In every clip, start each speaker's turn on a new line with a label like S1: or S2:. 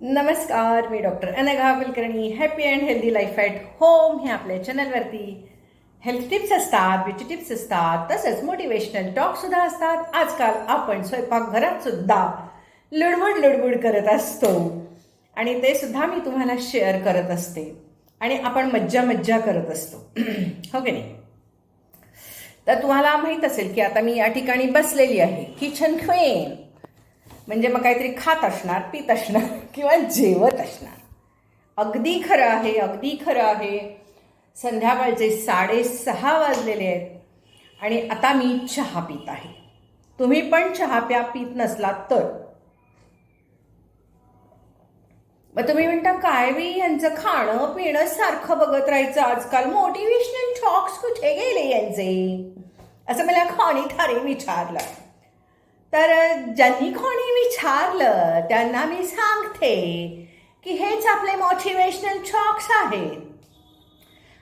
S1: नमस्कार मी doctor Anagha Kulkarni. Happy and healthy life at home हे आपल्या चॅनलवरती हेल्थ टिप्स असतात ब्युटी टिप्स असतात तसंच मोटिवेशनल टॉकसुद्धा असतात. आजकाल आपण स्वयंपाकघरातसुद्धा लुडबुड लुडबुड करत असतो. आणि ते सुद्धा मी तुम्हाला शेअर करत असते. आणि आपण मज्जा मज्जा करत असतो. हो की नाही? तर तुम्हाला माहीत असेल की आता मी या ठिकाणी बसलेली आहे. किचन क्वीन म्हणजे मग काहीतरी खात असणार पित असणार किंवा जेवत असणार. अगदी खरं आहे अगदी खरं आहे. संध्याकाळचे साडेसहा वाजलेले आहेत आणि आता मी चहा पित आहे. तुम्ही पण चहा प्या पित नसलात तर. मग तुम्ही म्हणता काय बी यांचं खाणं पिणं सारखं बघत राहायचं आजकाल? मोटिवेशनल टॉक्स कुठे गेले यांचे? असं मला खाणी ठारे विचारलं. तर ज्यांनी कोणी विचारलं त्यांना मी सांगते की हेच आपले मोटिवेशनल चॉक्स आहेत.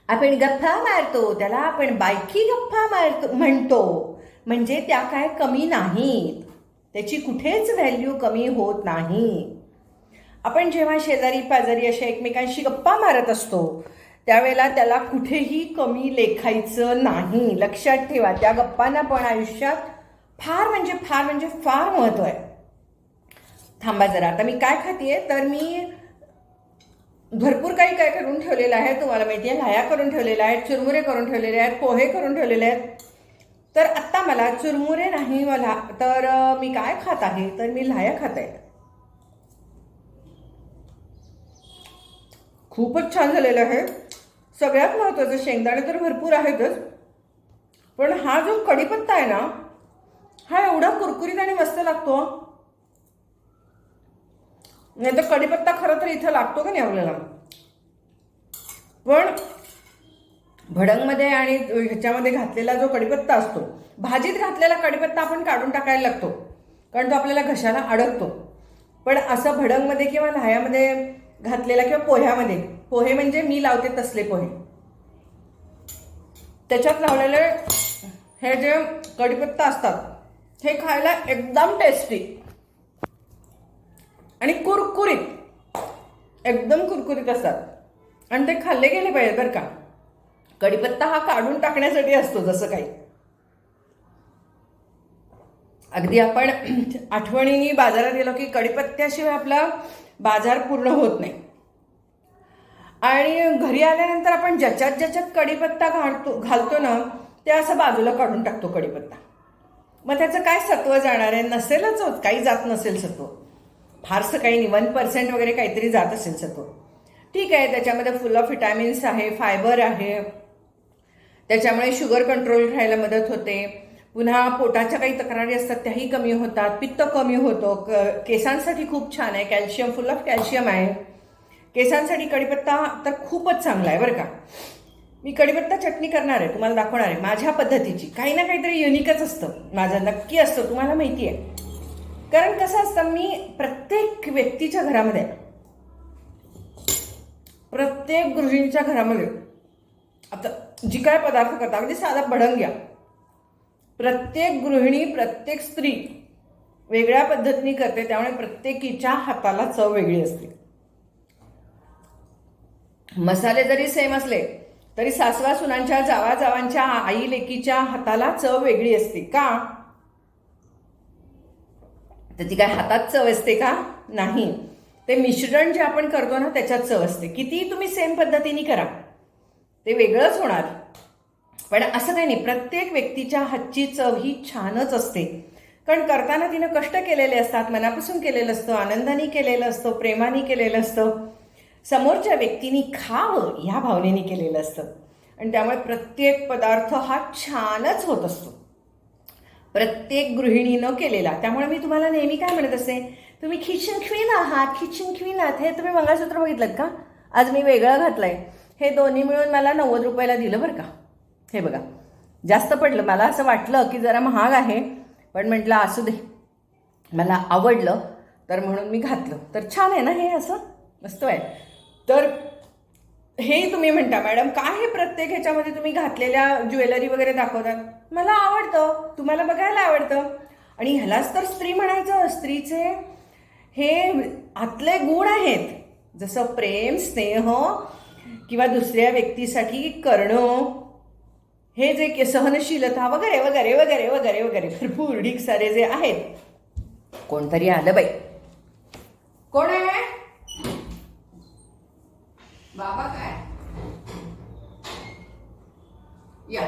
S1: आपण गप्पा मारतो त्याला आपण बायकी गप्पा मारतो म्हणतो. म्हणजे त्या काय कमी नाहीत. त्याची कुठेच व्हॅल्यू कमी होत नाही. आपण जेव्हा शेजारी पाजारी अशा एकमेकांशी गप्पा मारत असतो त्यावेळेला त्याला कुठेही कमी लेखायचं नाही. लक्षात ठेवा त्या गप्पांना पण आयुष्यात फार म्हणजे फार म्हणजे फार महत्त्व आहे. थांबा जरा आता मी काय खाते तर मी भरपूर काही काय करून ठेवलेलं आहे तुम्हाला माहिती आहे लाया करून ठेवलेल्या आहेत चुरमुरे करून ठेवलेले आहेत पोहे करून ठेवलेले आहेत. तर आत्ता मला चुरमुरे नाही मला तर मी काय खात आहे? तर मी लाया खात आहे. खूपच छान झालेलं आहे. सगळ्यात महत्त्वाचं शेंगदाणे तर भरपूर आहेतच. पण हा जो कढीपत्ता आहे ना हा एवढा कुरकुरीत आणि मस्त लागतो. नाही तर कढीपत्ता खरं तर इथं लागतो का नाही आपल्याला? पण भडंगमध्ये आणि ह्याच्यामध्ये घातलेला जो कढीपत्ता असतो भाजीत घातलेला कढीपत्ता आपण काढून टाकायला लागतो. कारण तो आपल्याला घशाला अडकतो. पण असं भडंगमध्ये किंवा लाह्यामध्ये घातलेला किंवा पोह्यामध्ये पोहे म्हणजे मी लावते तसले पोहे. त्याच्यात लावलेले हे जे कढीपत्ता असतात हे खायला एकदम टेस्टी आणि कुरकुरीत. एकदम कुरकुरीत असतात. आणि ते खाल्ले गेले पाहिजे बरं का. कढीपत्ता हा काढून टाकण्यासाठी असतो जसं काही. अगदी आपण आठवणीने बाजारात गेलो की कढीपत्त्याशिवाय आपला बाजार पूर्ण होत नाही. आणि घरी आल्यानंतर आपण ज्याच्यात ज्याच्यात कढीपत्ता घालतो घालतो ना ते असं बाजूला काढून टाकतो कढीपत्ता. मग त्याचं काय सत्व जाणार आहे? नसेलच होत. काही जात नसेल सत्व. फारसं काही नाही. वन पर्सेंट वगैरे काहीतरी जात असेल सत्व. ठीक आहे. त्याच्यामध्ये फुल ऑफ विटॅमिन्स आहे फायबर आहे. त्याच्यामुळे शुगर कंट्रोल राहायला मदत होते. पुन्हा पोटाच्या काही तक्रारी असतात त्याही कमी होतात. पित्त कमी होतं. क केसांसाठी खूप छान आहे. कॅल्शियम फुल ऑफ कॅल्शियम आहे. केसांसाठी कढीपत्ता तर खूपच चांगला आहे बरं का? मी कढीपत्ता चटणी करणार आहे तुम्हाला दाखवणार आहे. माझ्या पद्धतीची. काही ना काहीतरी युनिकच असतं. माझं नक्की असतं तुम्हाला माहिती आहे कारण कसं असतं मी प्रत्येक व्यक्तीच्या घरामध्ये प्रत्येक गृहिणीच्या घरामध्ये आता जी काय पदार्थ करता अगदी साधा भडंग घ्या. प्रत्येक गृहिणी प्रत्येक स्त्री वेगळ्या पद्धतीने करते त्यामुळे प्रत्येकीच्या हाताला चव वेगळी असते. मसाले जरी सेम असले तरी सासवा सुनांच्या जावाजावांच्या आई लेकीच्या हाताला चव वेगळी असते का? तर ती काय हातात चव असते का? नाही. ते मिश्रण जे आपण करतो ना त्याच्यात चव असते. कितीही तुम्ही सेम पद्धतीने करा. ते वेगळंच होणार. पण असं काही नाही. प्रत्येक व्यक्तीच्या हातची चव ही छानच असते. कारण करताना तिनं कष्ट केलेले असतात मनापासून केलेलं असतं आनंदाने केलेलं असतं प्रेमाने केलेलं असतं. समोरच्या व्यक्तीने खावं ह्या भावनेने केलेलं असतं. आणि त्यामुळे प्रत्येक पदार्थ हा छानच होत असतो. प्रत्येक गृहिणीनं केलेला. त्यामुळे मी तुम्हाला नेहमी काय म्हणत असते तुम्ही खिचन क्वीन आहात खिचन क्वीन आहात. हे तुम्ही मंगळसूत्र बघितलं का? आज मी वेगळं घातलं आहे हे दोन्ही मिळून मला नव्वद रुपयाला दिलं बरं का? हे बघा. जास्त पडलं. मला असं वाटलं की जरा महाग आहे पण म्हटलं असू दे. मला आवडलं तर म्हणून मी घातलं. तर छान आहे ना हे असं? मस्त आहे. तर हे तुम्ही म्हणता मॅडम काय हे प्रत्येक ह्याच्यामध्ये तुम्ही घातलेल्या ज्वेलरी वगैरे दाखवतात? मला आवडतं. तुम्हाला बघायला आवडतं. आणि ह्यालाच तर स्त्री म्हणायचं. स्त्रीचे हे आतले गुण आहेत. जसं प्रेम स्नेह किंवा दुसऱ्या व्यक्तीसाठी करणं हे जे सहनशीलता वगैरे वगैरे वगैरे वगैरे वगैरे. भरपूर ढीक सारे जे आहेत. कोणतरी आलं बाई. कोण आहे? बाबा काय? या.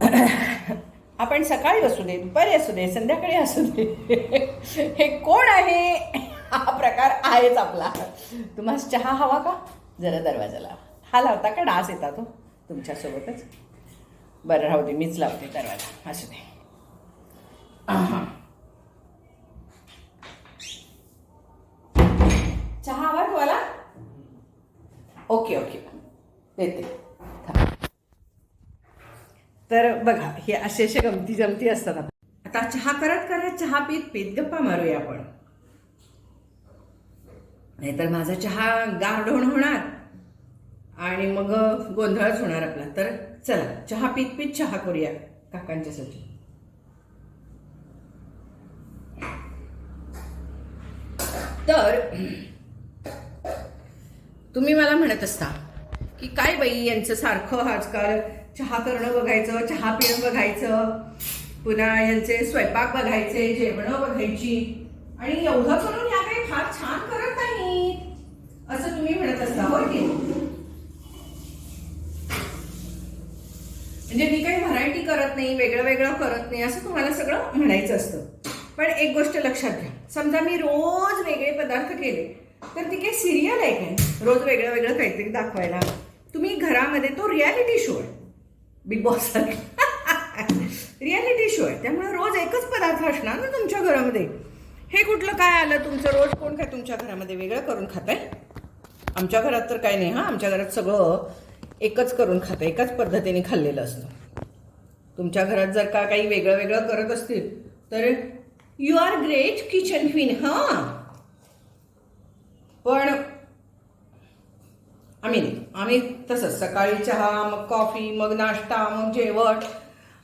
S1: आपण सकाळी असू दे दुपारी असू दे संध्याकाळी असू दे. हे कोण आहे? हा प्रकार आहेच आपला. तुम्हाला चहा हवा का? जरा दरवाजाला. हा लावता का? डास येतात तो तुमच्यासोबतच. बरं राहू दे मीच लावते दरवाजा. असू दे. Okay okay. देते तर बघा हे असे असे गमती जमती असतात आपण. आता चहा करत करत चहा पीत पीत गप्पा मारूया आपण. नाहीतर माझा चहा गारढोण होणार आणि मग गोंधळच होणार आपला. तर चला चहा पीत पीत चहा करूया काकांच्यासाठी तर तुम्ही मला म्हणत असता की काय बाई यांचं सारखं आजकाल चहा करणं बघायचं चहा पिणं बघायचं पुन्हा यांचे स्वयंपाक बघायचे जेवणं बघायची आणि एवढं करून या काही फार छान करत नाहीत. असं तुम्ही म्हणत असता हो की म्हणजे मी काही व्हरायटी करत नाही वेगळं वेगळं करत नाही असं तुम्हाला सगळं म्हणायचं असतं. पण एक गोष्ट लक्षात घ्या. समजा मी रोज वेगळे पदार्थ केले तर ती काही सिरियल आहे काय रोज वेगळं वेगळं काहीतरी दाखवायला. तुम्ही घरामध्ये तो रियालिटी शो आहे. बिग बॉस रियालिटी शो आहे. त्यामुळे रोज एकच पदार्थ असणार ना तुमच्या घरामध्ये. हे कुठलं काय आलं? तुमचं रोज कोण काय तुमच्या घरामध्ये वेगळं करून खाताय? आमच्या घरात तर काय नाही हां. आमच्या घरात सगळं एकच करून खातं एकाच पद्धतीने खाल्लेलं असतं. तुमच्या घरात जर का काही वेगळं वेगळं करत असतील तर you are great kitchen queen हां. पण आम्ही नाही. आम्ही तसंच सकाळी चहा मग कॉफी मग नाश्ता मग जेवण.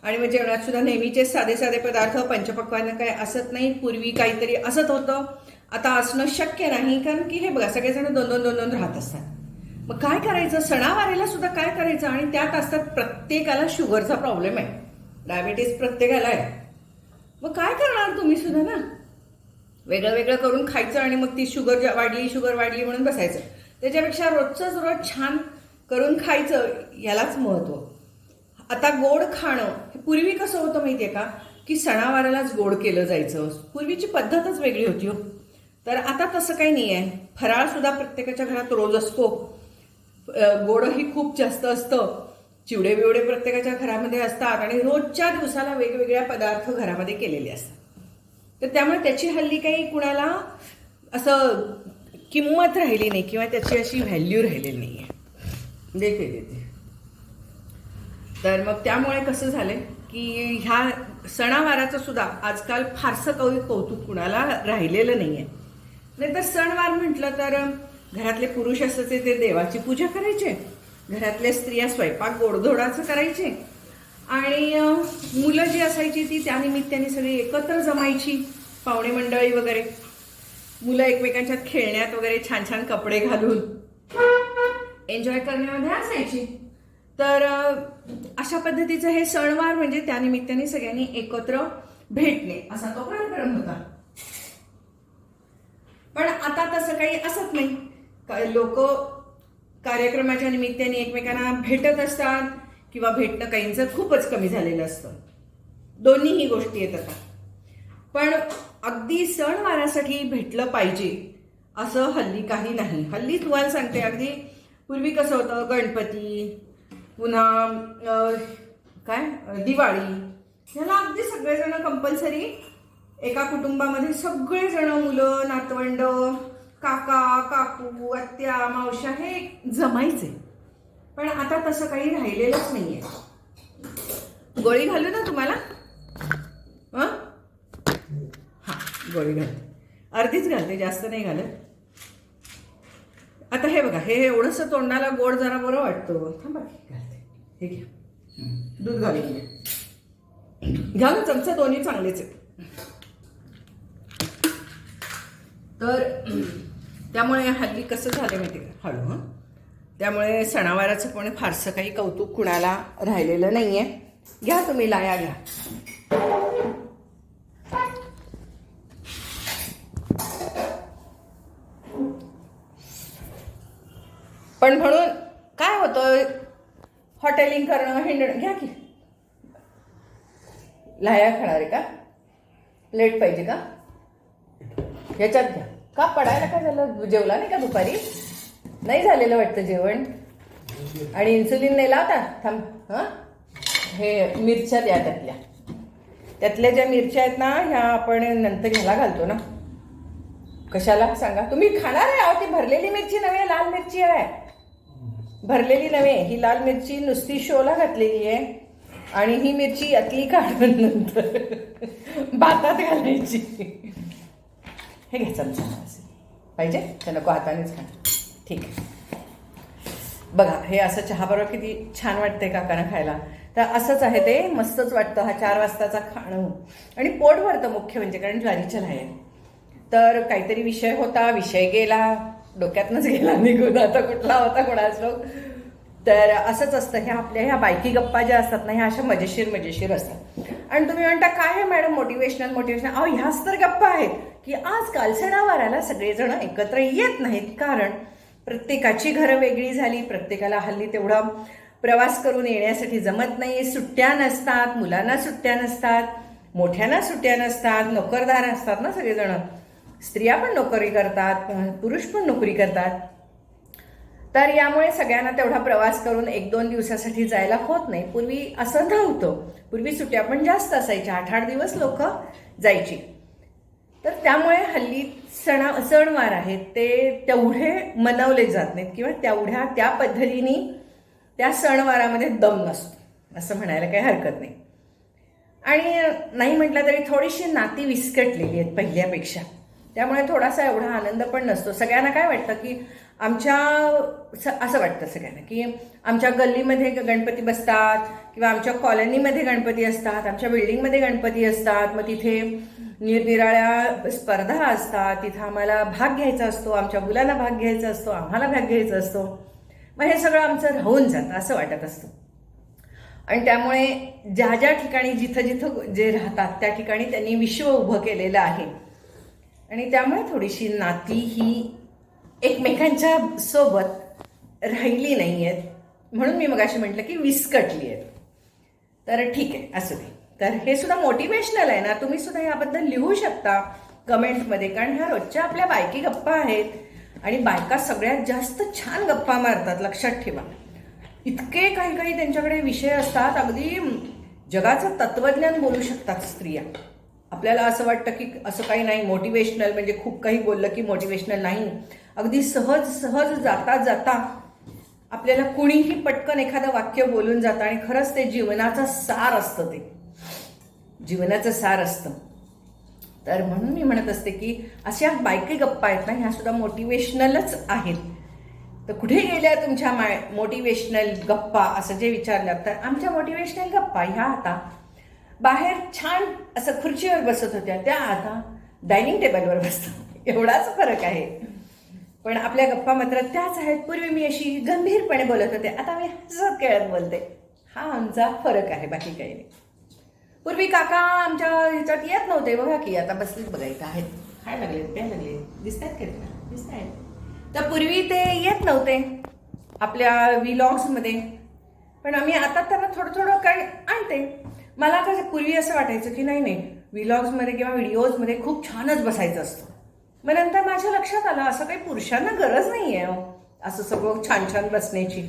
S1: आणि मग जेवणात सुद्धा नेहमीचे साधे साधे पदार्थ पंचपक्वानं काय असत नाही. पूर्वी काहीतरी असत होतं. आता असणं शक्य नाही कारण की हे बघा सगळेजण दोन दोन दोन दोन राहत असतात. मग काय करायचं? सणावारीला सुद्धा काय करायचं? आणि त्यात असतात प्रत्येकाला शुगरचा प्रॉब्लेम आहे. डायबिटीस प्रत्येकाला आहे. मग काय करणार तुम्ही सुद्धा ना? वेगळं वेगळं करून खायचं आणि मग ती शुगर वाढली शुगर वाढली म्हणून बसायचं. त्याच्यापेक्षा रोजचंच रोज छान करून खायचं यालाच महत्त्व आता गोड खाणं हे पूर्वी कसं होतं माहितीये का? की सणावारालाच गोड केलं जायचं. पूर्वीची पद्धतच वेगळी होती हो. तर आता तसं काही नाही आहे फराळ सुद्धा प्रत्येकाच्या घरात रोज असतो. गोडही खूप जास्त असतं. चिवडे बिवडे प्रत्येकाच्या घरामध्ये असतात आणि रोजच्या दिवसाला वेगवेगळ्या पदार्थ घरामध्ये केलेले असतात. तर त्यामुळे त्याची हल्ली काही कुणाला असं किंमत राहिली नाही किंवा त्याची अशी व्हॅल्यू राहिलेली नाही आहे देते देते. तर मग त्यामुळे कसं झालं की ह्या सणावाराचं सुद्धा आजकाल फारसं कवी कौतुक कुणाला राहिलेलं नाही आहे नाही तर सणवार म्हटलं तर घरातले पुरुष असायचे ते देवाची पूजा करायचे. घरातल्या स्त्रिया स्वयंपाक गोडधोडाचं करायचे. आणि मुलं जी असायची ती त्यानिमित्ताने सगळी एकत्र जमायची पाहुणे मंडळी वगैरे. मुलं एकमेकांच्या खेळण्यात वगैरे छान छान कपडे घालून. एन्जॉय करण्यामध्ये असायची. तर अशा पद्धतीचं हे सणवार म्हणजे त्यानिमित्ताने सगळ्यांनी एकत्र भेटणे असा तो कार्यक्रम होता. पण आता तसं काही असत नाही. लोक कार्यक्रमाच्या निमित्ताने एकमेकांना भेटत असतात किंवा भेटणं काहींचं खूपच कमी झालेलं असतं. दोन्हीही गोष्टी आहेत आता. पण अगदी सणवारासाठी भेटलं पाहिजे असं हल्ली काही नाही. हल्ली तुम्हाला सांगते अगदी पूर्वी कसं होतं गणपती पुन्हा काय? दिवाळी. ह्याला अगदी सगळेजण कंपल्सरी एका कुटुंबामध्ये सगळेजण मुलं नातवंड काका काकू आत्या मावश्या हे जमायचे. पण आता तसं काही राहिलेलंच नाहीये. गोळी घालू ना तुम्हाला? हं? हा गोळी घालते. अर्धीच घालते जास्त नाही घालत. आता हे बघा हे एवढंसं तोंडाला गोड जरा बरं वाटतं. थांबा की घालते. हे घ्या. हं, दूध घालून घ्या घ्या ना चमचा दोन्ही चांगलेच आहेत. तर त्यामुळे हल्ली कसं झालं माहिती का? हळू हं? त्यामुळे सणावाराचं पण फारसं काही कौतुक कुणाला राहिलेलं नाही आहे घ्या तुम्ही लाया घ्या. पण म्हणून काय होतं हॉटेलिंग करणं हिंडणं घ्या की. लाया खाणार आहे का? प्लेट पाहिजे का? याच्यात घ्या. का? पडायला काय झालं? जेवला नाही का दुपारी? नाही झालेलं वाटतं जेवण? आणि इन्सुलिन नाही लावता थांब हां? हे मिरच्या द्या त्यातल्या. त्यातल्या ज्या मिरच्या आहेत ना ह्या आपण नंतर ह्याला घालतो ना. कशाला? सांगा. तुम्ही खाणार आहे अहो ती भरलेली मिरची नव्हे लाल मिरची आहे. भरलेली नव्हे. ही लाल मिरची नुसती शोला घातलेली आहे. आणि ही मिरची अतली काढून नंतर भातात घालायची. हे घ्या चमचा. पाहिजे? तर नको हातानेच खा. ठीक आहे. बघा हे असं चहाबरोबर किती छान वाटतंय काकांना खायला? तर असंच आहे ते मस्तच वाटतं हा चार वाजताचा खाणं. आणि पोट भरतं मुख्य म्हणजे कारण ज्वारीच्या आहे तर काहीतरी विषय होता विषय गेला डोक्यातनंच गेला निघून आता कुठला होता कोणाच लोक तर असंच असतं ह्या आपल्या ह्या बायकी गप्पा ज्या असतात ना ह्या अशा मजेशीर मजेशीर असतात. आणि तुम्ही म्हणता काय आहे मॅडम मोटिवेशनल मोटिवेशनल अहो ह्याच तर गप्पा आहेत की आजकाल सणावाराला सगळेजण एकत्र येत नाहीत. कारण प्रत्येकाची घरं वेगळी झाली प्रत्येकाला हल्ली तेवढा प्रवास करून येण्यासाठी जमत नाही. सुट्ट्या नसतात मुलांना सुट्ट्या नसतात मोठ्यांना सुट्ट्या नसतात नोकरदार असतात ना सगळेजण. स्त्रिया पण नोकरी करतात पुरुष पण नोकरी करतात. तर यामुळे सगळ्यांना तेवढा प्रवास करून एक दोन दिवसासाठी जायला होत नाही. पूर्वी असं नव्हतं. पूर्वी सुट्ट्या पण जास्त असायच्या. आठ आठ दिवस लोक जायची. तर त्यामुळे हल्ली सणा सणवार आहेत ते तेवढे मनवले जात नाहीत किंवा तेवढ्या त्या पद्धतीने त्या सणवारामध्ये दम नसतो असं म्हणायला काही हरकत नाही. आणि नाही म्हटलं तरी थोडीशी नाती विस्कटलेली आहेत पहिल्यापेक्षा. त्यामुळे थोडासा एवढा आनंद पण नसतो. सगळ्यांना काय वाटतं की आमच्या असं वाटतं सगळ्यांना की आमच्या गल्लीमध्ये ग- गणपती बसतात किंवा आमच्या कॉलनीमध्ये गणपती असतात आमच्या बिल्डिंगमध्ये गणपती असतात मग तिथे निरनिराळ्या स्पर्धा असतात. तिथं आम्हाला भाग घ्यायचा असतो. आमच्या मुलांना भाग घ्यायचा असतो. आम्हाला भाग घ्यायचा असतो. मग हे सगळं आमचं राहून जातं असं वाटत असतं. आणि त्यामुळे ज्या ज्या ठिकाणी जिथं जिथं जे राहतात त्या ठिकाणी त्यांनी विश्व उभं केलेलं आहे. आणि त्यामुळे थोडीशी नाती ही एकमेकांच्या सोबत राहिली नाही आहेत म्हणून मी मग अशी म्हटलं की विस्कटली आहेत. तर ठीक आहे असू दे. तर हे सुद्धा मोटिवेशनल आहे ना? तुम्ही सुद्धा याबद्दल लिहू शकता कमेंट्समध्ये कारण ह्या रोजच्या आपल्या बायकी गप्पा आहेत आणि बायका सगळ्यात जास्त छान गप्पा मारतात लक्षात ठेवा. इतके काही काही त्यांच्याकडे विषय असतात अगदी जगाचं तत्वज्ञान बोलू शकतात स्त्रिया. आपल्याला असं वाटतं की असं काही नाही मोटिवेशनल म्हणजे खूप काही बोललं की मोटिवेशनल नाही. अगदी सहज सहज जाता जाता आपल्याला कुणीही पटकन एखादं वाक्य बोलून जातं आणि खरंच ते जीवनाचा सार असतं ते. जीवनाचं सार असतं. तर म्हणून मी म्हणत असते की अशा बायकी गप्पा आहेत ना ह्या सुद्धा मोटिवेशनलच आहेत. तर कुठे गेल्या तुमच्या माय मोटिवेशनल गप्पा? असं जे विचारलं तर आमच्या मोटिवेशनल गप्पा ह्या आता. बाहेर छान असं खुर्चीवर बसत होत्या त्या आता डायनिंग टेबलवर बसतात. एवढाच फरक आहे. पण आपल्या गप्पा मात्र त्याच आहेत. पूर्वी मी अशी गंभीरपणे बोलत होते आता मी हसत खेळत बोलते. हा आमचा फरक आहे बाकी काही नाही. पूर्वी काका आमच्या ह्याच्यात येत नव्हते. बघा की आता बसलीच बघा इथं आहेत. काय लागले? काय लागले? दिसत आहेत का दिसत आहेत तर पूर्वी ते येत नव्हते आपल्या व्हिलॉग्समध्ये पण आम्ही आता त्यांना थोडं थोडं काही आणते. मला कसं पूर्वी असं वाटायचं की नाही नाही व्हिलॉग्समध्ये किंवा व्हिडिओजमध्ये खूप छानच बसायचं असतं. मग नंतर माझ्या लक्षात आलं असं काही पुरुषांना गरज नाही आहे हो. असं सगळं छान छान बसण्याची.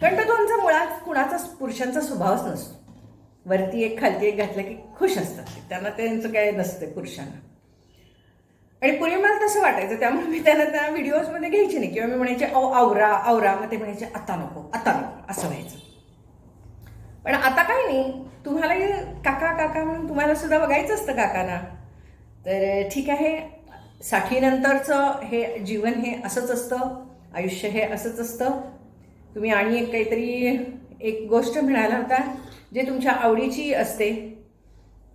S1: कारण तो त्यांचा मुळात कुणाचा पुरुषांचा स्वभावच नसतो. वरती एक खालती एक घातलं की खुश असतात. त्यांना त्यांचं काय नसतं पुरुषांना. आणि पूर्वी मला तसं वाटायचं त्यामुळे मी त्यांना त्या व्हिडिओजमध्ये घ्यायची नाही. किंवा मी म्हणायचे औ आवरा आवरा. मग ते म्हणायचे आता नको आता नको. असं व्हायचं. पण आता काही नाही. तुम्हाला काका काका म्हणून तुम्हाला सुद्धा बघायचं असतं काकांना. तर ठीक आहे. साठीनंतरचं हे जीवन हे असंच असतं. आयुष्य हे असंच असतं. तुम्ही आणि एक काहीतरी एक गोष्ट म्हणाला होता. जे तुमच्या आवडीची असते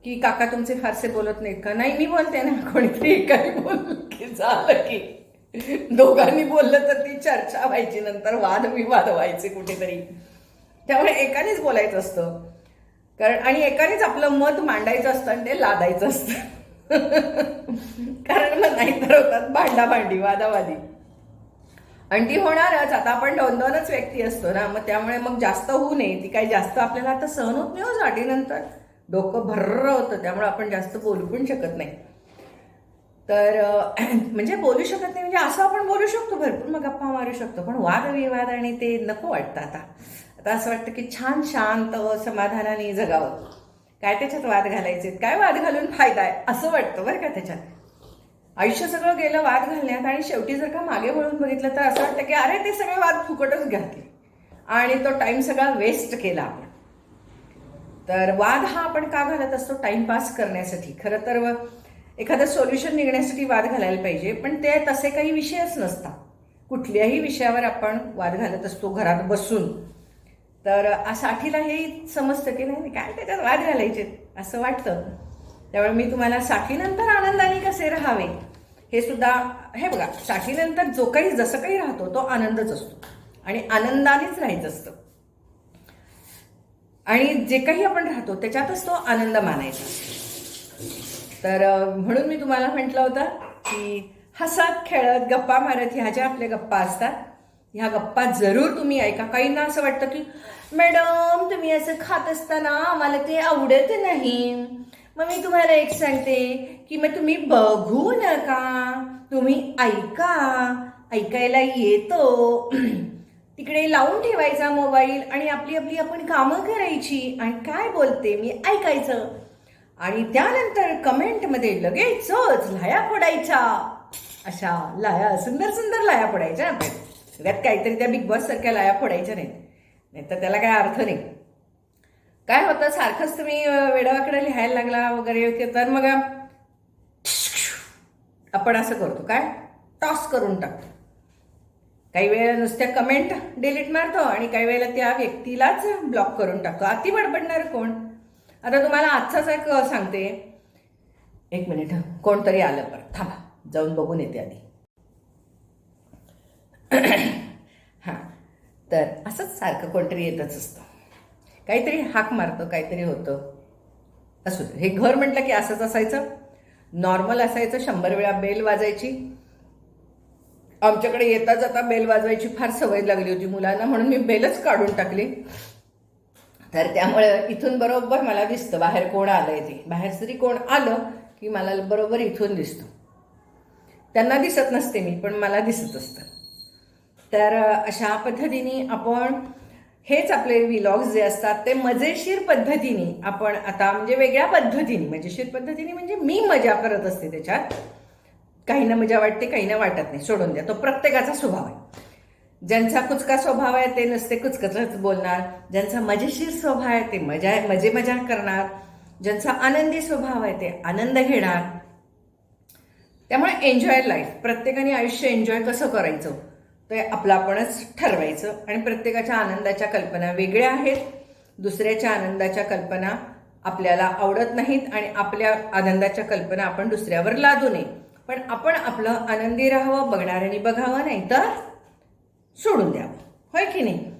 S1: की काका तुमचे फारसे बोलत नाहीत का? नाही मी बोलते ना कोणीतरी काही बोल की झालं की. दोघांनी बोललं तर ती चर्चा व्हायची नंतर वादविवाद व्हायचे कुठेतरी. त्यामुळे एकानेच बोलायचं असतं. कारण आणि एकानेच आपलं मत मांडायचं असतं आणि ते लादायचं असतं. कारण मग नाहीतर होतात भांडाभांडी वादावादी. आणि ती होणारच. आता आपण दोन दोनच व्यक्ती असतो ना मग त्यामुळे मग जास्त होऊ नये. ती काही जास्त आपल्याला आता सहन होत नाही हो साठीनंतर डोकं भर्र होतं त्यामुळे आपण जास्त बोलू पण शकत नाही. तर म्हणजे बोलू शकत नाही म्हणजे असं आपण बोलू शकतो भरपूर मग गप्पा मारू शकतो. पण वादविवाद आणि ते नको वाटतं आता. आता असं वाटतं की छान शांत समाधानाने जगावं. काय त्याच्यात वाद घालायचे काय वाद घालून फायदा आहे? असं वाटतं बरं का त्याच्यात. आयुष्य सगळं गेलं वाद घालण्यात आणि शेवटी जर का मागे वळून बघितलं तर असं वाटतं की अरे ते सगळे वाद फुकटच घातले. आणि तो टाइम सगळा वेस्ट केला आपण. तर वाद हा आपण का घालत असतो? टाइमपास करण्यासाठी. खरं तर एखादं सोल्युशन निघण्यासाठी वाद घालायला पाहिजे पण ते तसे काही विषयच नसतात. कुठल्याही विषयावर आपण वाद घालत असतो घरात बसून. तर साठीला हे समजतं की नाही काय त्याच्यात वाद घालायचे? असं वाटतं. त्यामुळे मी तुम्हाला साठीनंतर आनंदाने कसे राहावे हे सुद्धा हे बघा साठीनंतर जो काही जसं काही राहतो तो आनंदच असतो. आणि आनंदानेच राहायचं असतं. आणि जे काही आपण राहतो त्याच्यातच तो आनंद मानायचा. तर म्हणून मी तुम्हाला म्हटलं होतं की हसत खेळत गप्पा मारत ह्या ज्या आपल्या गप्पा असतात ह्या गप्पा जरूर तुम्ही ऐका. काहींना असं वाटतं की मॅडम तुम्ही असं खात असताना आम्हाला ते आवडत नाही. मग मी तुम्हाला एक सांगते की मग तुम्ही बघू नका तुम्ही ऐका. ऐकायला येतो. तिकडे लावून ठेवायचा मोबाईल आणि आपली आपली आपण कामं करायची आणि काय बोलते मी ऐकायचं. आणि त्यानंतर कमेंटमध्ये लगेचच लाया फोडायच्या अशा लाया सुंदर सुंदर लाया फोडायच्या. आपण त्यात काहीतरी त्या बिग बॉस सारख्या लाया फोडायच्या नाहीत. नाही तर त्याला काय अर्थ नाही. काय होतं? सारखंच तुम्ही वेडावाकडे लिहायला लागला वगैरे तर मग आपण असं करतो. काय? टॉस करून टाकतो काही वेळेला नुसत्या कमेंट डिलीट मारतो आणि काही वेळेला त्या व्यक्तीलाच ब्लॉक करून टाकतो. अति बडबडणार कोण? आता तुम्हाला आजचाच एक सांगते. एक मिनिट कोणतरी आलं परत थांबा. जाऊन बघून येते आधी. हां. तर असंच सारखं कोणतरी येतच असतं. काहीतरी हाक मारतं काहीतरी होतं. असू हे घर म्हटलं की असंच असायचं. नॉर्मल असायचं शंभर वेळा बेल वाजायची. आमच्याकडे येता जाता बेल वाजवायची फार सवय लागली होती मुलांना म्हणून मी बेलच काढून टाकली. तर त्यामुळे इथून बरोबर मला दिसतं बाहेर कोण आलं ते. बाहेर जरी कोण आलं की मला बरोबर इथून दिसतं. त्यांना दिसत नसते मी पण मला दिसत असतं. तर अशा पद्धतीने आपण हेच आपले विलॉग्स जे असतात ते मजेशीर पद्धतीने आपण आता म्हणजे वेगळ्या पद्धतीने मजेशीर पद्धतीने म्हणजे मी मजा करत असते त्याच्यात. काहींना मजा वाटते काहींना वाटत नाही. सोडून द्या. तो प्रत्येकाचा स्वभाव आहे. ज्यांचा कुचका स्वभाव आहे ते नसते कुचकचच बोलणार. ज्यांचा मजेशीर स्वभाव आहे ते मजा मजे मजा करणार. ज्यांचा आनंदी स्वभाव आहे ते आनंद घेणार. त्यामुळे एन्जॉय लाईफ प्रत्येकाने आयुष्य एन्जॉय कसं करायचं? ते आपलं आपणच ठरवायचं. आणि प्रत्येकाच्या आनंदाच्या कल्पना वेगळ्या आहेत. दुसऱ्याच्या आनंदाच्या कल्पना आपल्याला आवडत नाहीत आणि आपल्या आनंदाच्या कल्पना आपण दुसऱ्यावर लादू नये. पण आपण आपलं आनंदी राहावं बघणाऱ्यांनी बघावं नाही तर सोडून द्यावं. होय की नाही?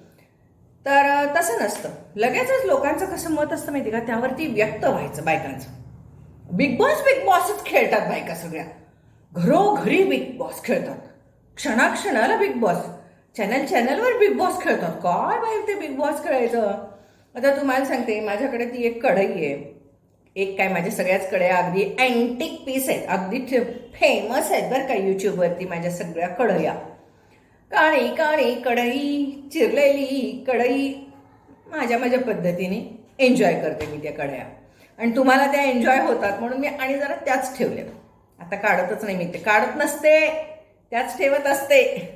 S1: तर तसं नसतं. लगेचच लोकांचं कसं मत असतं माहिती का? त्यावरती व्यक्त व्हायचं बायकांचं. बिग बॉस बिग बॉसच खेळतात बायका सगळ्या. घरोघरी बिग बॉस खेळतात. क्षणाक्षणाला बिग बॉस चॅनल चॅनलवर बिग बॉस खेळतात. काय बाहेर ते बिग बॉस खेळायचं? आता तुम्हाला सांगते माझ्याकडे ती एक कढई आहे. एक काय माझ्या सगळ्याच कढया अगदी अँटिक पीस आहेत. अगदी फेमस आहेत बरं का यूट्यूबवरती माझ्या सगळ्या कढया. काळी काळी कढई चिरलेली कढई माझ्या माझ्या पद्धतीने एन्जॉय करते मी त्या कढया. आणि तुम्हाला त्या एन्जॉय होतात म्हणून मी आणि जरा त्याच ठेवल्या. आता काढतच नाही मी ते. काढत नसते. त्याच ठेवत असते.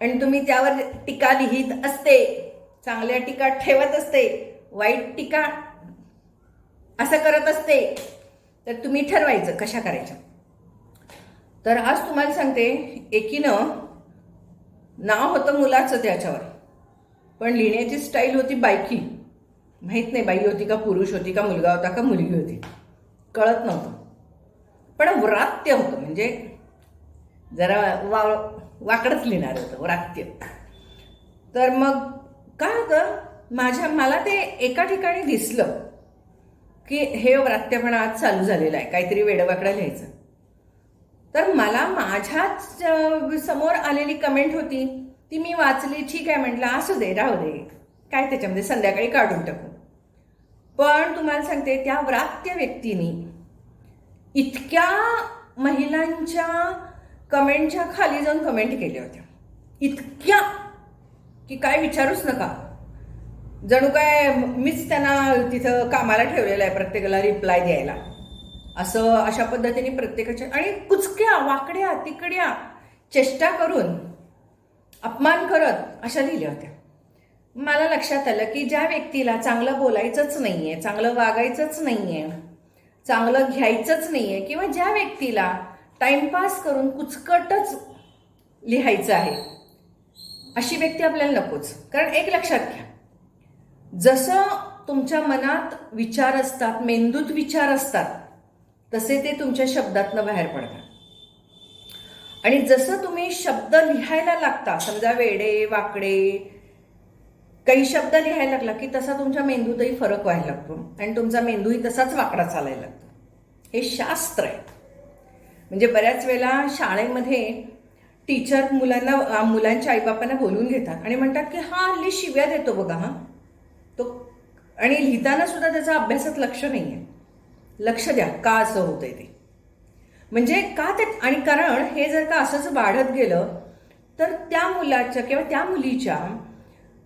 S1: आणि तुम्ही त्यावर टीका लिहित असते. चांगल्या टीका ठेवत असते. वाईट टीका असं करत असते. तर तुम्ही ठरवायचं कशा करायच्या. तर आज तुम्हाला सांगते एकीनं नाव होतं मुलाचं त्याच्यावर. पण लिहिण्याची स्टाईल होती बायकी. माहीत नाही बाई होती का पुरुष होती का मुलगा होता का मुलगी होती. कळत नव्हतं. पण व्रात्य होतं. म्हणजे जरा वा वाकडंच लिहिणार होतं वाक्य. तर मग काय होतं माझ्या मला ते एका ठिकाणी दिसलं की हे व्रात्यपणा आज चालू झालेलं आहे काहीतरी वेडवाकडं लिहायचं. तर मला माझ्याच समोर आलेली कमेंट होती ती मी वाचली ठीक आहे म्हटलं असू दे राहू दे काय त्याच्यामध्ये संध्याकाळी काढून टाकू. पण तुम्हाला सांगते त्या व्रात्य व्यक्तीने इतक्या महिलांच्या कमेंटच्या खाली जाऊन कमेंट केल्या होत्या. इतक्या की काय विचारूच नका. जणू काय मीच त्यांना तिथं कामाला ठेवलेलं आहे प्रत्येकाला रिप्लाय द्यायला. असं अशा पद्धतीने प्रत्येकाच्या आणि कुचक्या वाकड्या तिकड्या चेष्टा करून अपमान करत अशा लिहिल्या होत्या. मला लक्षात आलं की ज्या व्यक्तीला चांगलं बोलायचंच नाही आहे चांगलं वागायचंच नाही आहे चांगलं घ्यायचंच नाही आहे किंवा ज्या व्यक्तीला टाइमपास करून कुचकटच लिहायचं आहे. अशी व्यक्ती आपल्याला नकोच. कारण एक लक्षात घ्या. जसं तुमच्या मनात विचार असतात मेंदूत विचार असतात तसे ते तुमच्या शब्दातनं बाहेर पडतात. आणि जसं तुम्ही शब्द लिहायला लागता समजा वेडे वाकडे काही शब्द लिहायला लागला की तसा तुमच्या मेंदूतही फरक व्हायला लागतो. आणि तुमचा मेंदूही तसाच वाकडा चालायला लागतो. हे शास्त्र आहे. म्हणजे बऱ्याच वेळेला शाळेमध्ये टीचर मुलांना मुलांच्या आईबापांना बोलून घेतात. आणि म्हणतात की हा हल्ली शिव्या देतो बघा हा. तो आणि लिहिताना सुद्धा त्याचा अभ्यासात लक्ष नाही आहे लक्ष द्या का असं होतंय ते. म्हणजे का ते आणि कारण हे जर का असंच वाढत गेलं तर त्या मुलाच्या किंवा त्या मुलीच्या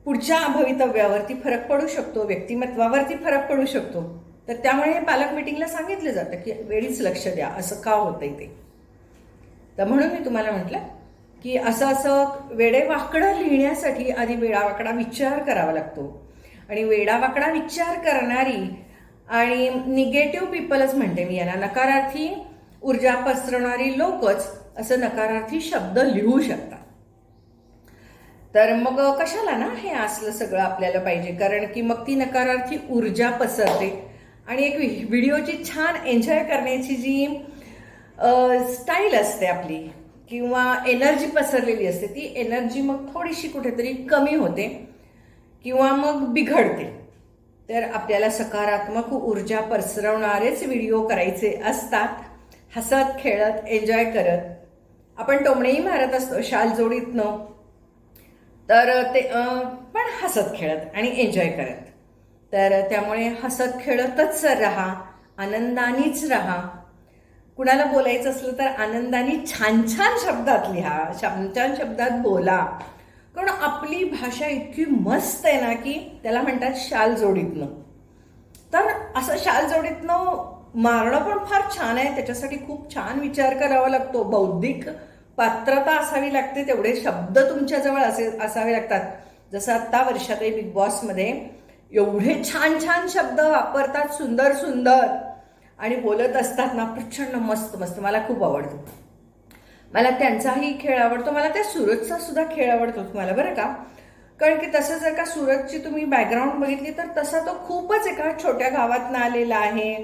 S1: पुढच्या भवितव्यावरती फरक पडू शकतो व्यक्तिमत्वावरती फरक पडू शकतो. तर त्यामुळे हे पालक मिटिंगला सांगितलं जातं की वेळीच लक्ष द्या असं का होतंय ते. तर म्हणून मी तुम्हाला म्हटलं की असं असं वेडेवाकडं लिहिण्यासाठी आधी वेडावाकडा विचार करावा लागतो. आणि वेडावाकडा विचार करणारी आणि निगेटिव्ह पीपलच म्हणते मी यांना नकारार्थी ऊर्जा पसरवणारी लोकच असं नकारार्थी शब्द लिहू शकतात. तर मग कशाला ना हे असलं सगळं आपल्याला पाहिजे? कारण की मग ती नकारार्थी ऊर्जा पसरते. आणि एक व्हिडिओची छान एन्जॉय करण्याची जी स्टाईल असते आपली किंवा एनर्जी पसरलेली असते ती एनर्जी मग थोडीशी कुठेतरी कमी होते किंवा मग बिघडते. तर आपल्याला सकारात्मक ऊर्जा पसरवणारेच व्हिडिओ करायचे असतात. हसत खेळत एन्जॉय करत. आपण टोमणेही मारत असतो शाल जोडीतनं. तर ते पण हसत खेळत आणि एन्जॉय करत. तर त्यामुळे हसत खेळतच राहा आनंदानीच राहा. कुणाला बोलायचं असलं तर आनंदाने छान छान शब्दात लिहा छान छान शब्दात बोला. कारण आपली भाषा इतकी मस्त आहे ना की त्याला म्हणतात शाल जोडीतनं. तर असं शाल जोडीतनं मारणं पण फार छान आहे. त्याच्यासाठी खूप छान विचार करावा लागतो. बौद्धिक पात्रता असावी लागते. तेवढे शब्द तुमच्याजवळ असे असावे लागतात. जसं आत्ता वर्षाताई बिग बॉसमध्ये एवढे छान छान शब्द वापरतात सुंदर सुंदर. आणि बोलत असतात ना प्रचंड मस्त मस्त. मला खूप आवडतो. मला त्यांचाही खेळ आवडतो. मला त्या सुरतचा सुद्धा खेळ आवडतो तुम्हाला बरं का? कारण की तसं जर का सुरतची तुम्ही बॅकग्राऊंड बघितली तर तसा तो खूपच एका छोट्या गावातनं आलेला आहे.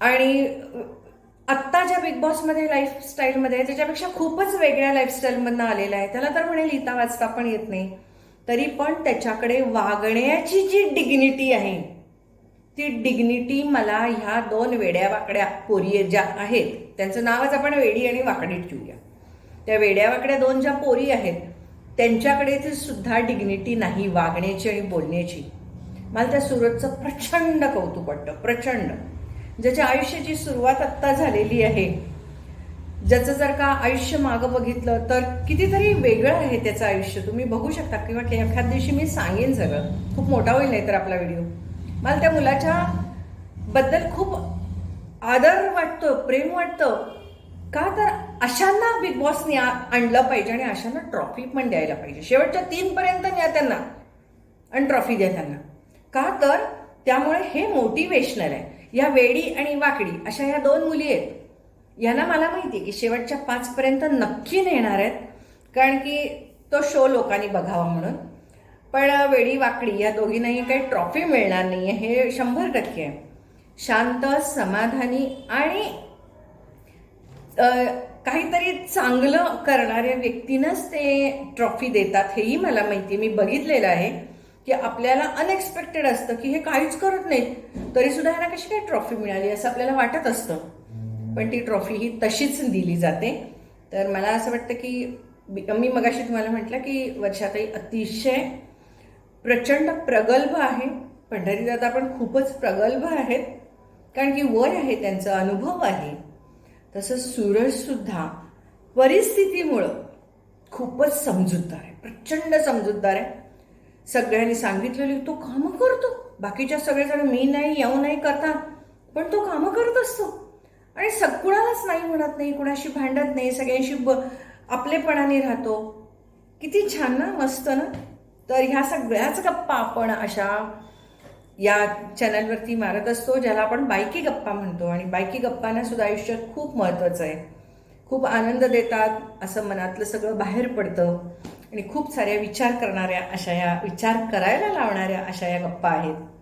S1: आणि आत्ता ज्या बिग बॉसमध्ये लाईफस्टाईलमध्ये त्याच्यापेक्षा खूपच वेगळ्या लाईफस्टाईलमधनं आलेला आहे. त्याला तर म्हणे लिहिता वाचता पण येत नाही. तरी पण त्याच्याकडे वागण्याची जी डिग्निटी आहे ती डिग्निटी मला ह्या दोन वेड्या वाकड्या पोरी ज्या आहेत त्यांचं नावच आपण वेडी आणि वाकडी ठेवूया त्या वेड्या वाकड्या दोन ज्या पोरी आहेत त्यांच्याकडे ती सुद्धा डिग्निटी नाही वागण्याची आणि बोलण्याची. मला त्या सुरतचं प्रचंड कौतुक वाटतं प्रचंड. ज्याच्या आयुष्याची सुरुवात आत्ता झालेली आहे ज्याचं जर का आयुष्य मागं बघितलं तर कितीतरी वेगळं आहे त्याचं आयुष्य. तुम्ही बघू शकता. किंवा एखाद दिवशी मी सांगेन सगळं. खूप मोठा होईल नाही तर आपला व्हिडिओ. मला त्या मुलाच्या बद्दल खूप आदर वाटतो प्रेम वाटतं. का तर अशांना बिग बॉसने आ- आणलं पाहिजे आणि अशांना ट्रॉफी पण द्यायला पाहिजे. शेवटच्या तीनपर्यंत न्या त्यांना आणि ट्रॉफी द्या त्यांना. का तर त्यामुळे हे मोटिवेशनल आहे. या वेडी आणि वाकडी अशा या दोन मुली आहेत. यांना मला माहिती आहे की शेवटच्या पाचपर्यंत नक्की नेणार आहेत कारण की तो शो लोकांनी बघावा म्हणून. पण वेडी वाकडी या दोघींनाही काही ट्रॉफी मिळणार नाही आहे हे शंभर टक्के आहे. शांत समाधानी आणि काहीतरी चांगलं करणाऱ्या व्यक्तीनंच ते ट्रॉफी देतात हेही मला माहिती आहे मी बघितलेलं आहे की आपल्याला अनएक्सपेक्टेड असतं की हे काहीच करत नाहीत तरी सुद्धा यांना कशी काय ट्रॉफी मिळाली असं आपल्याला वाटत असतं. पण ती ट्रॉफी ही तशीच दिली जाते. तर मला असं वाटतं की मी मगाशी तुम्हाला म्हटलं की वर्षाताई अतिशय प्रचंड प्रगल्भ आहे. पंढरीदादा पण खूपच प्रगल्भ आहेत. कारण की वय आहे त्यांचा अनुभव आहे. तसंच सूरजसुद्धा परिस्थितीमुळं खूपच समजूतदार आहे. प्रचंड समजूतदार आहे. सगळ्यांनी सांगितलेली तो कामं करतो. बाकीच्या सगळेजण मी नाही येऊ नाही करता पण तो कामं करत असतो. आणि सग नाही म्हणत नाही कुणाशी भांडत नाही सगळ्यांशी ब आपलेपणाने राहतो. किती छान ना मस्त ना. तर ह्या सगळ्याच गप्पा आपण अशा या चॅनलवरती मारत असतो ज्याला आपण बायकी गप्पा म्हणतो. आणि बायकी गप्पांना सुद्धा आयुष्यात खूप महत्त्वाचं आहे. खूप आनंद देतात असं मनातलं सगळं बाहेर पडतं. आणि खूप साऱ्या विचार करणाऱ्या अशा या विचार करायला लावणाऱ्या अशा या गप्पा आहेत.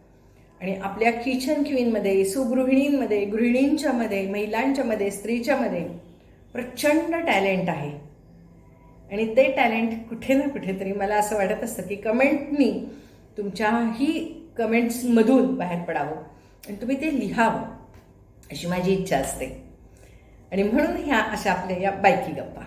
S1: आणि आपल्या किचन क्वीनमध्ये सुगृहिणींमध्ये गृहिणींच्यामध्ये महिलांच्यामध्ये स्त्रीच्यामध्ये प्रचंड टॅलेंट आहे. आणि ते टॅलेंट कुठे ना कुठेतरी मला असं वाटत असतं की कमेंटनी तुमच्याही कमेंट्समधून बाहेर पडावं आणि तुम्ही ते लिहावं अशी माझी इच्छा असते. आणि म्हणून ह्या अशा आपल्या या बायकी गप्पा.